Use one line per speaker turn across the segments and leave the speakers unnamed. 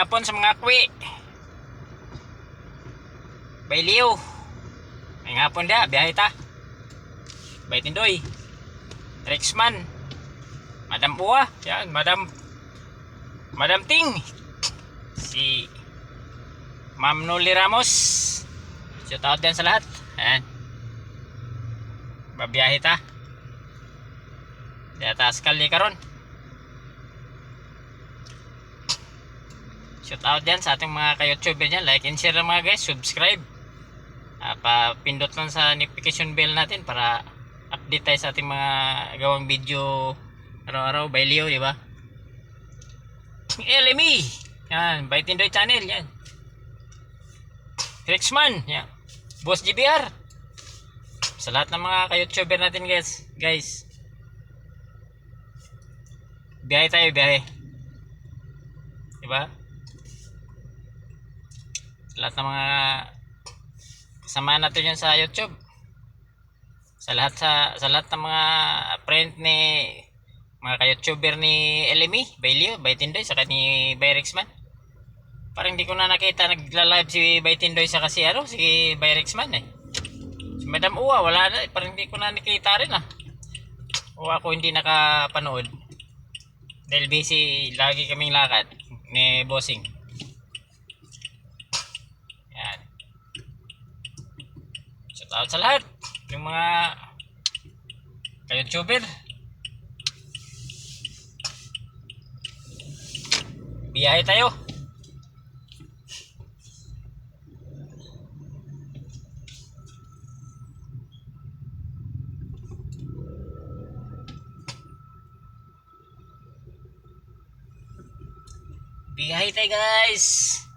Ngapon sa mga kwi. Bayliw. May ngapon da, biyahe ta. Baytindoy. Rexman. Madam Uwa. Yan, Madam Madam Ting. Si Ma'am Noli Ramos. Shout out din sa lahat. Ayan. Babiyahe ta. Kaya taas kali karon. Shout out dyan sa ating mga ka-YouTuber dyan. Like and share mga guys. Subscribe. Ah, pa-pindot lang sa notification bell natin para update tayo sa ating mga gawang video araw-araw by Leo, di ba? LME! Yan, by Tindoy Channel, yan. Rexman, yan. Boss GBR. Sa lahat ng mga ka-YouTuber natin guys. Guys. Biyahe tayo, biyahe. Di ba? Lahat ng mga kasama natin yan sa YouTube. Sa lahat sa sa lahat ng mga friend ni mga ka-YouTuber ni LME, Bailio, Baitindoy, saka ni Byrexman. Parang hindi ko na nakita nagla-live si Baitindoy sa kasi ano, si Byrexman eh. Si Madam Uwa, wala na, parang hindi ko na nakita rin ah. O ako hindi nakapanood. Dahil busy, lagi kaming lakad ni Bossing. Yan. Shout out sa lahat. Yung mga ka-YouTuber. Biyahe tayo. Biyahe tayo guys.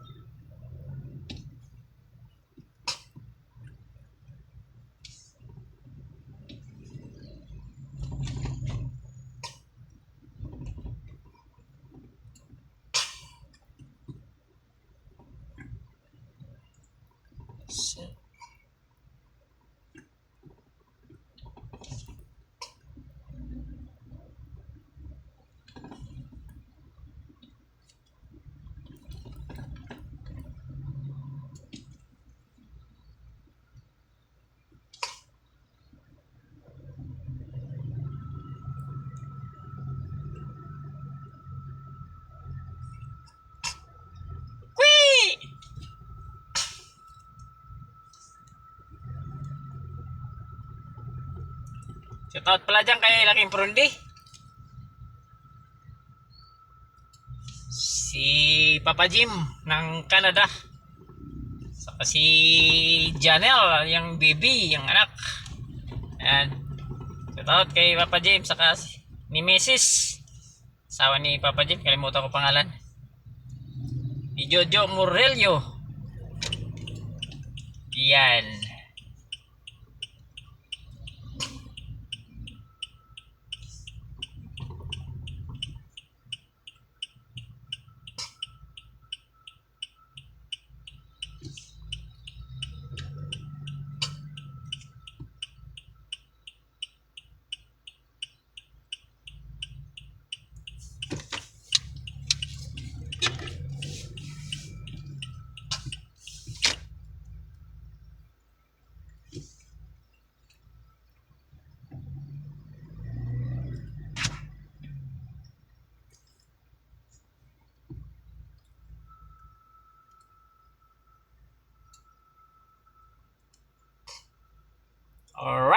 Shout out pala dyan kay Laking Prundi. Si Papa Jim ng Canada. Saka si Janelle, yung baby, yung anak. Ayan. Shout out kay Papa Jim, saka ni Mrs. Asawa ni Papa Jim, kalimutan ko pangalan. Ni Jojo Morelio. Yan.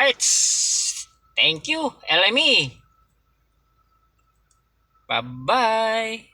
Alright. Thank you, LME. Bye-bye.